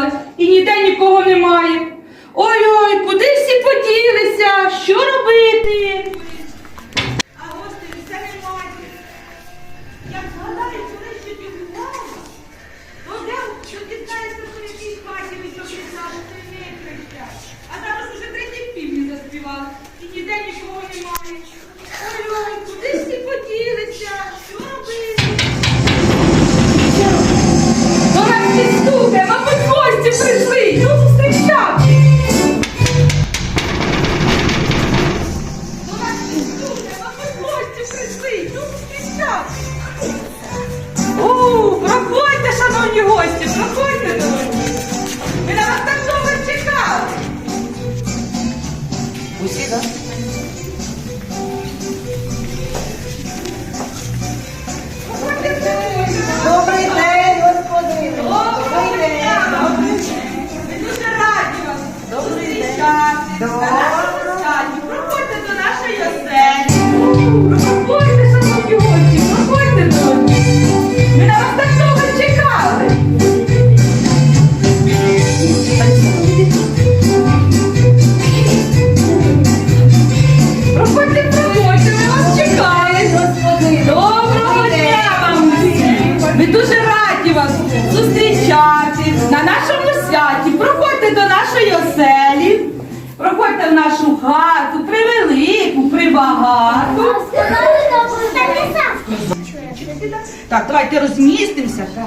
півні і ніде нікого немає. Ой-ой, куди всі поділися? Що робити? Усі, так? Добрий день, господи. Добрий день. Дуже раді вас зустрічати. Проходьте до нашої оселі. Проходьте, шановні гості, проходьте до нас. Ми на вас так прибагату. Так, давайте розмістимося. Так.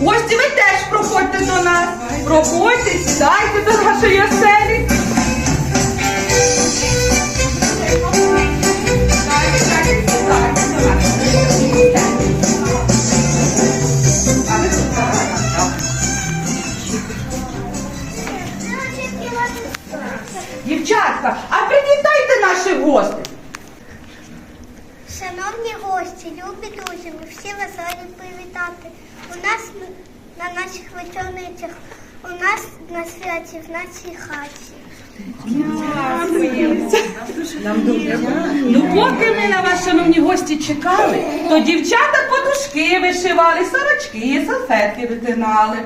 Гості, ви теж проходьте до нас. Проходьте, сідайте до нашої оселі. Дівчатка, а привітайте наших гостей. Шановні гості, любі друзі, ми всі вас раді привітати. У нас на наших вечорницях, у нас на святі, в нашій хаті. Ну, поки ми на вас, шановні гості, чекали, то дівчата подушки вишивали, сорочки, салфетки витинали.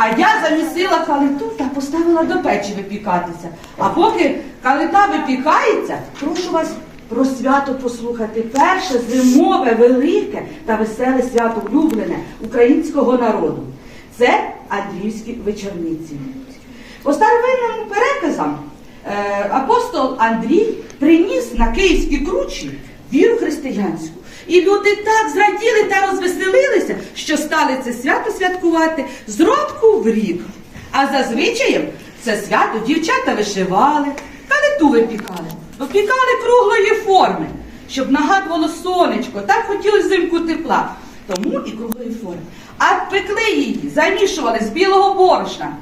А я замісила калиту та поставила до печі випікатися. А поки калита випікається, прошу вас про свято послухати. Перше зимове, велике та веселе свято улюблене українського народу. Це Андріївські вечорниці. По старовинним переказам е, апостол Андрій приніс на київські кручі віру християнську. І люди так зраділи та розвеселилися, що стали це свято святкувати з року в рік. А зазвичаєм це свято дівчата вишивали, калиту випікали, випікали круглої форми, щоб нагадувало сонечко, так хотілося взимку тепла, тому і круглої форми. А пекли її, замішували з білого борошна,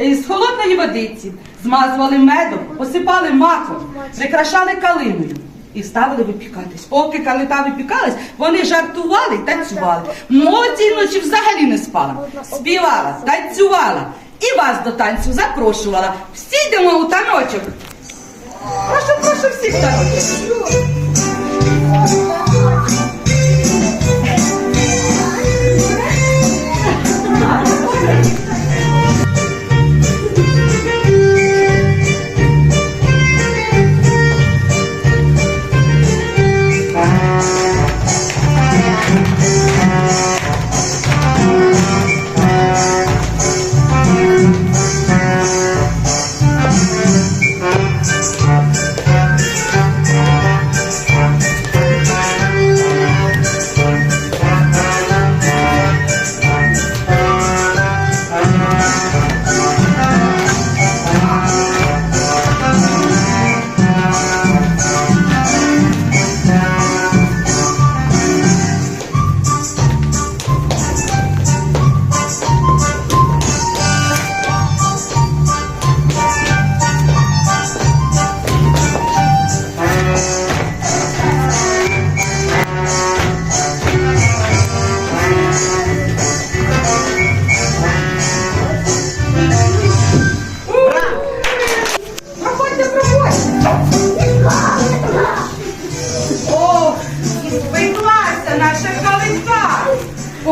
е, з холодної водиці, змазували медом, посипали маком, прикрашали калиною і ставили випікатись. Поки калита випікалась, вони жартували і танцювали. Молодь ночі взагалі не спала. Співала, танцювала і вас до танцю запрошувала. Всі йдемо у таночок. Прошу, прошу всіх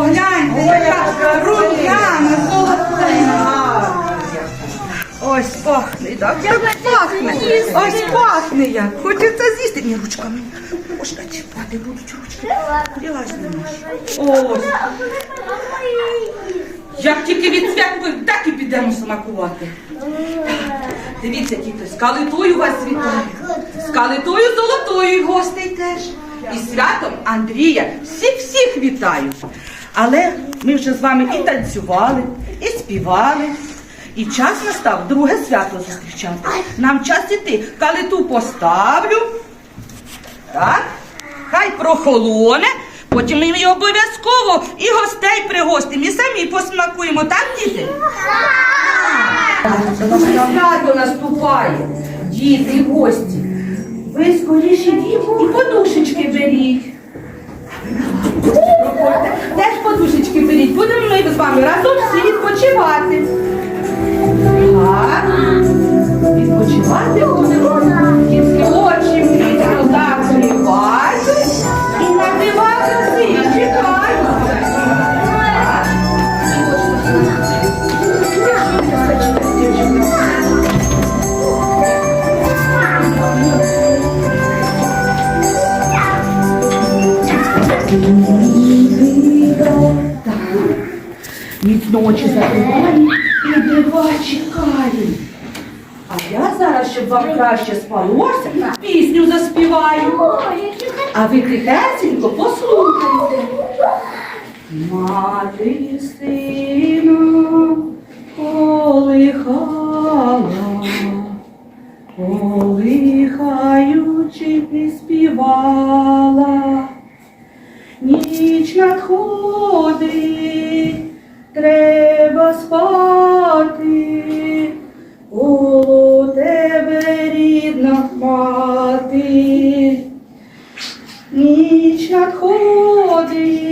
погляньте, яка рум'яна, золотина. Ось пахне, так? так пахне. Ось пахне як. Хочеться з'їсти. Ні, ручками. Можна чіпати будуть ручки. Ділась не можеш. Ось. Як тільки від свят, так і підемо смакувати. Дивіться, діти, з калитою вас вітаю. З калитою золотою гостей теж. І святом Андрія. Всіх-всіх вітаю. Але ми вже з вами і танцювали, і співали. І час настав друге свято зустрічати. Нам час іти. Калиту поставлю. Так, хай прохолоне. Потім ми її обов'язково і гостей пригостимо, і самі посмакуємо, так, діти? Свято наступає, діти і гості. Ви скоріше йдіть і подушечки беріть. Проходьте. Теж подушечки беріть. Будемо ми з вами разом всі відпочивати. Так. Відпочивати будемо. Міцно очі закривають і дива чекають. А я зараз, щоб вам краще спалося, пісню заспіваю. А ви тихесенько послухайте. Мати сина колихала, колихаючи співала. Ніч надходить, треба спати, було тебе рідна мати. Ніч надходить,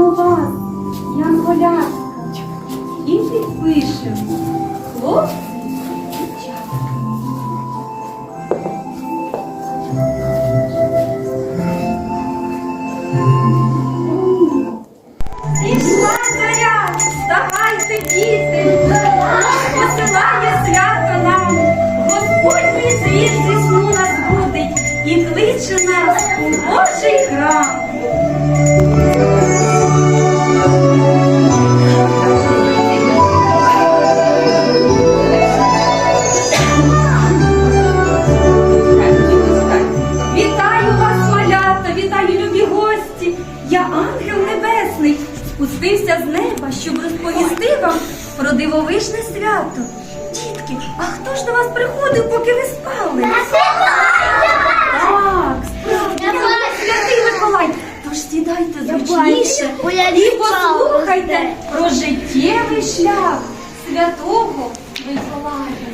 чекаємо вас. І підпишемо. Хлопці, вам про дивовижне свято. Дітки, а хто ж до вас приходив, поки ви спали? Так, справді, святий Миколай. Тож сідайте зручніше і послухайте про життєвий шлях святого Миколая.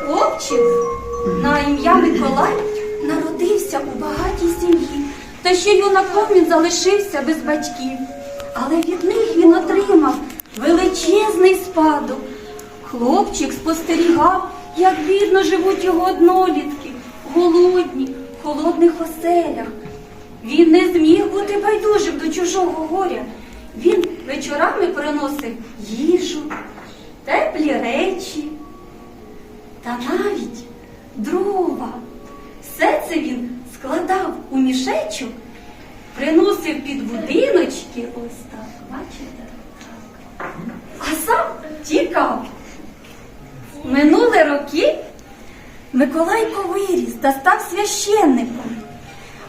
Хлопчик на ім'я Миколай народився у багатій та ще юнаком він залишився без батьків. Але від них він отримав величезний спадок. Хлопчик спостерігав, як бідно живуть його однолітки, голодні, в холодних оселях. Він не зміг бути байдужим до чужого горя. Він вечорами приносив будиночки. Ось так, бачите? А сам тікав. Минули роки Миколайко виріс та став священником,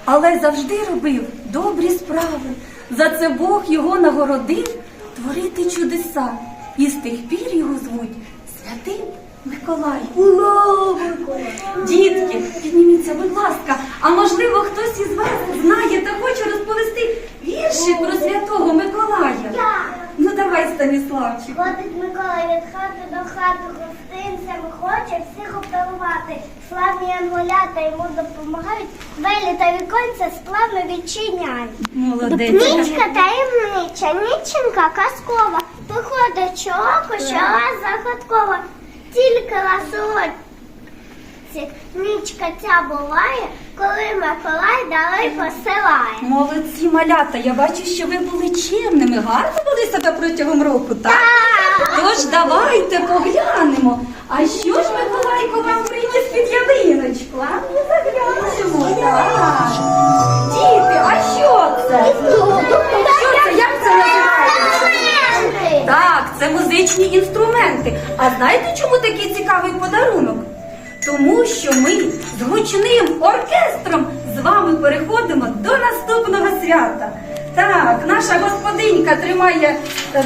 але завжди робив добрі справи. За це Бог його нагородив творити чудеса. І з тих пір його звуть Святим Миколай. Ура! Дітки, підніміться, будь ласка. А можливо, хтось із вас знає та хоче розповісти вірші про святого Миколая. Ну давай, Станіславчик. Ходить Микола від хати до хати, гостинцями хоче всіх обдарувати. Славні янголята йому допомагають, двері та віконця сплавно відчиняють. Молодець. Нічка таємнича, ніченька казкова, виходить чоко, що загадкова, тільки на нічка ця буває, коли Миколай дали посилає. Молодці, малята, я бачу, що ви були чемними, гарно вели себе протягом року, так? Тож давайте поглянемо. А що ж Миколайко вам приніс під ялиночку? А ми заглянемо. Так. Діти, а? Що це? Як це називається? Так, це музичні інструменти. А знаєте, чому такий цікавий подарунок? Тому що ми з гучним оркестром з вами переходимо до наступного свята. Так, наша господинька тримає е,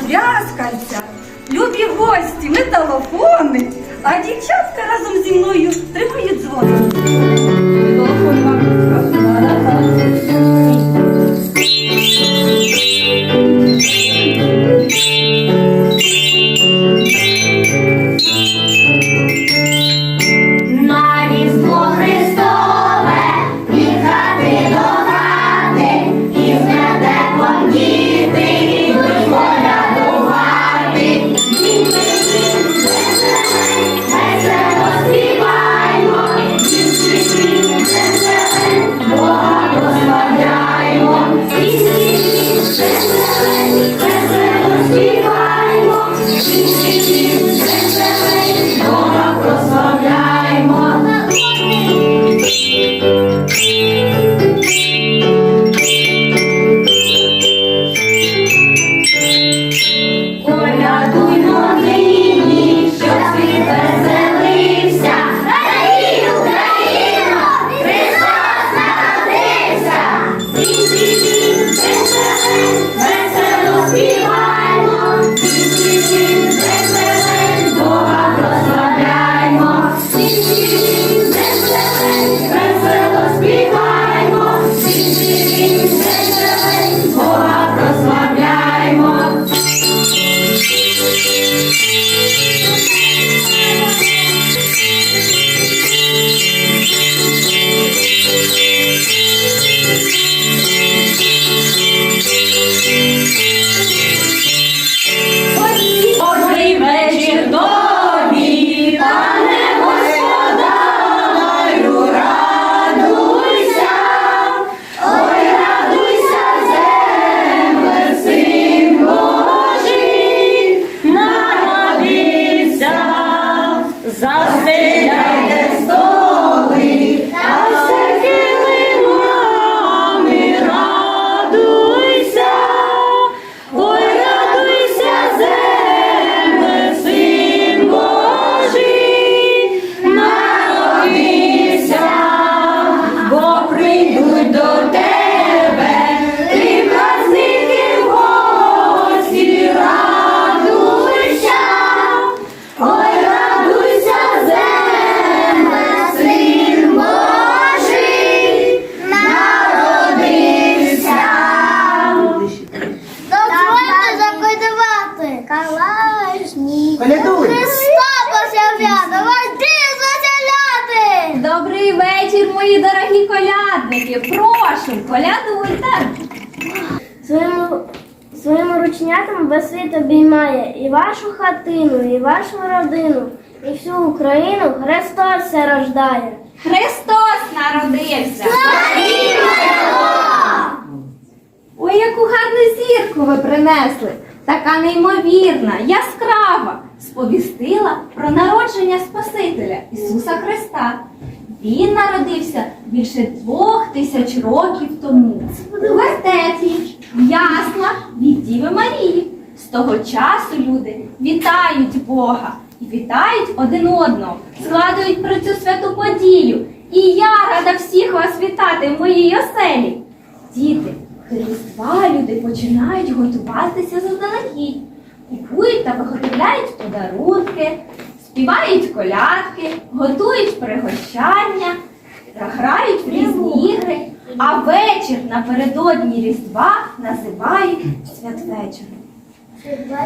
любі гості, металофони, а дівчатка разом зі мною тримають дзвони. Além вашу хатину, і вашу родину, і всю Україну Христос ся рождає. Христос народився. Ой, яку гарну зірку ви принесли. Така неймовірна, яскрава. Сповістила про народження Спасителя Ісуса Христа. Він народився більше двох тисяч років тому. У вертеплі, в яслах від Діви Марії. Того часу люди вітають Бога і вітають один одного, згадують про цю святу подію. І я рада всіх вас вітати в моїй оселі. Діти, до Різдва люди починають готуватися заздалегідь. Купують та виготовляють подарунки, співають колядки, готують пригощання, грають в різні ігри, а вечір напередодні Різдва називають святвечором.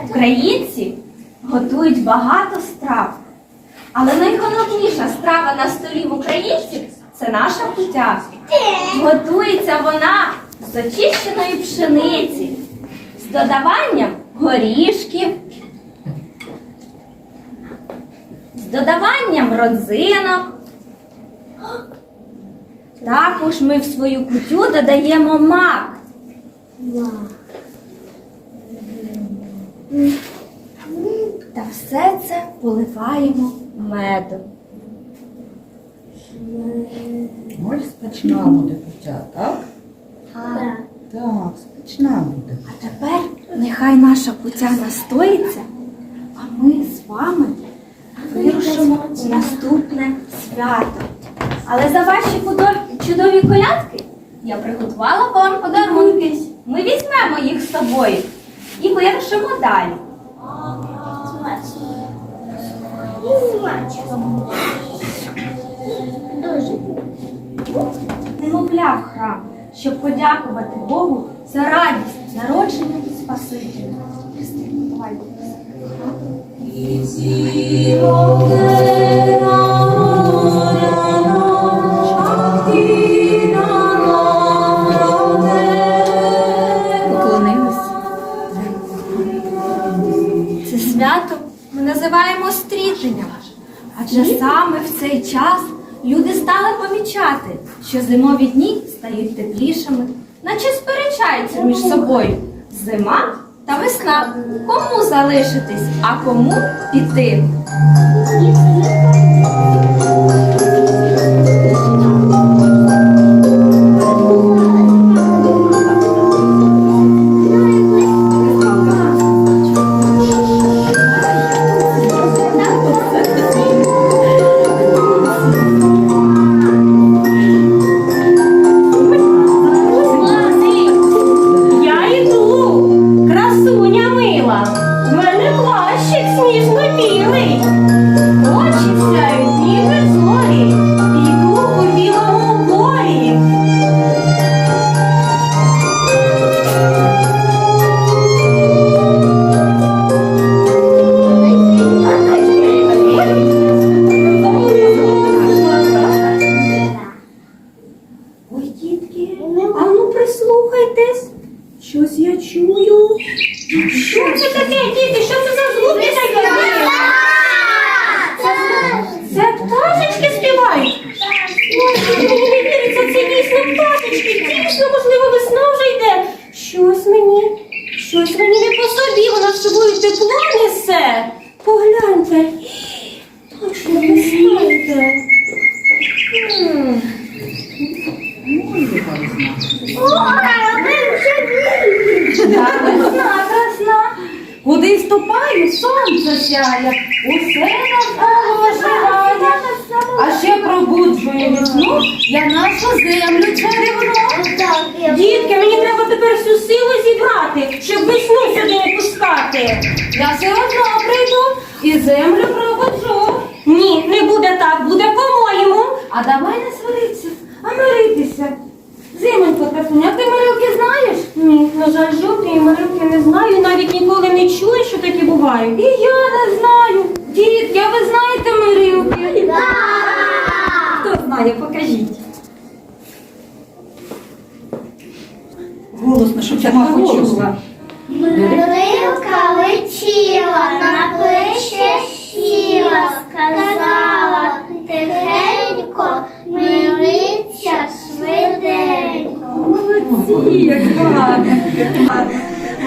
Українці готують багато страв. Але найголовніша страва на столі в українців це наша кутя. Готується вона з очищеної пшениці, з додаванням горішків, з додаванням родзинок. Також ми в свою кутю додаємо мак. Та все це поливаємо медом. Ой, смачна буде кутя, так? Так, смачна буде. А тепер нехай наша путя настоїться, а ми з вами вирушимо у наступне свято. Але за ваші чудові колядки я приготувала вам подарунки. Ми візьмемо їх з собою і вирушимо далі. Немовля в храм, щоб подякувати Богу за радість народження і Спасителя. Давайте. Називаємо стрітенням. Адже саме в цей час люди стали помічати, що зимові дні стають теплішими, наче сперечаються між собою зима та весна. Кому залишитись, а кому піти? Пробуджує я нашу землю чарівну. Дітки, мені треба тепер всю силу зібрати, щоб весну сюди не пускати. Я все одно прийду і землю Молодці, як гарно.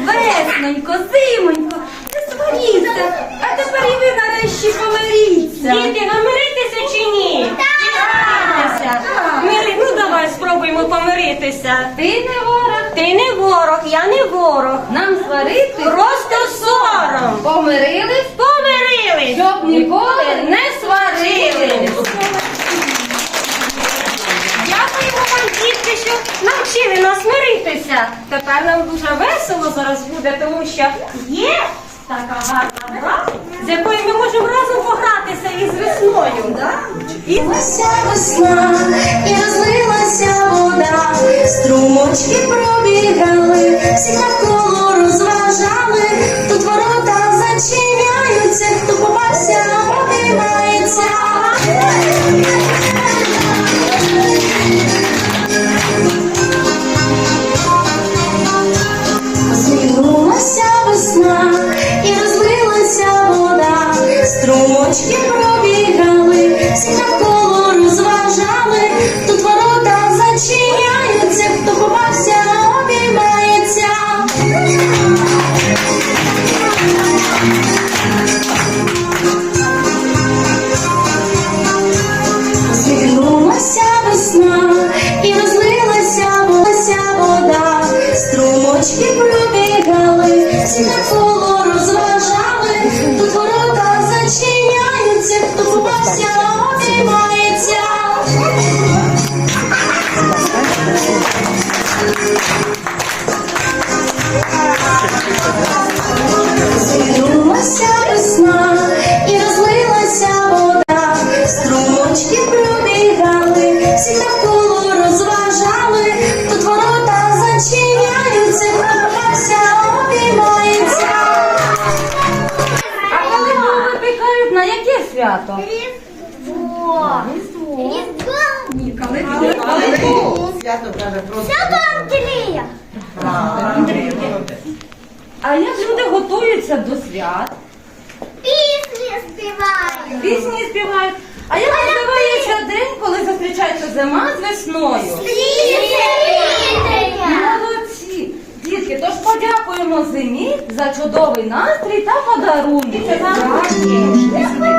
Весненько, зимонько, не сваріться, а тепер і ви нарешті помиріться. Діти, ви миритеся чи ні? Так! Мири, ну давай спробуємо помиритися. Ти не ворог, ти не ворог, я не ворог. Нам сварити просто сором. Помирились, помирились, щоб ніколи не сварились. нам дітки, що навчили нас миритися. Тепер нам дуже весело зараз буде, тому що є така гарна гра, з якою ми можемо разом погратися із весною. І Вся весна, і розлилася вода, струмочки пробігали, всі навколо розважали. Молодці! Дітки, тож подякуємо зимі за чудовий настрій та подарунки. Дякую.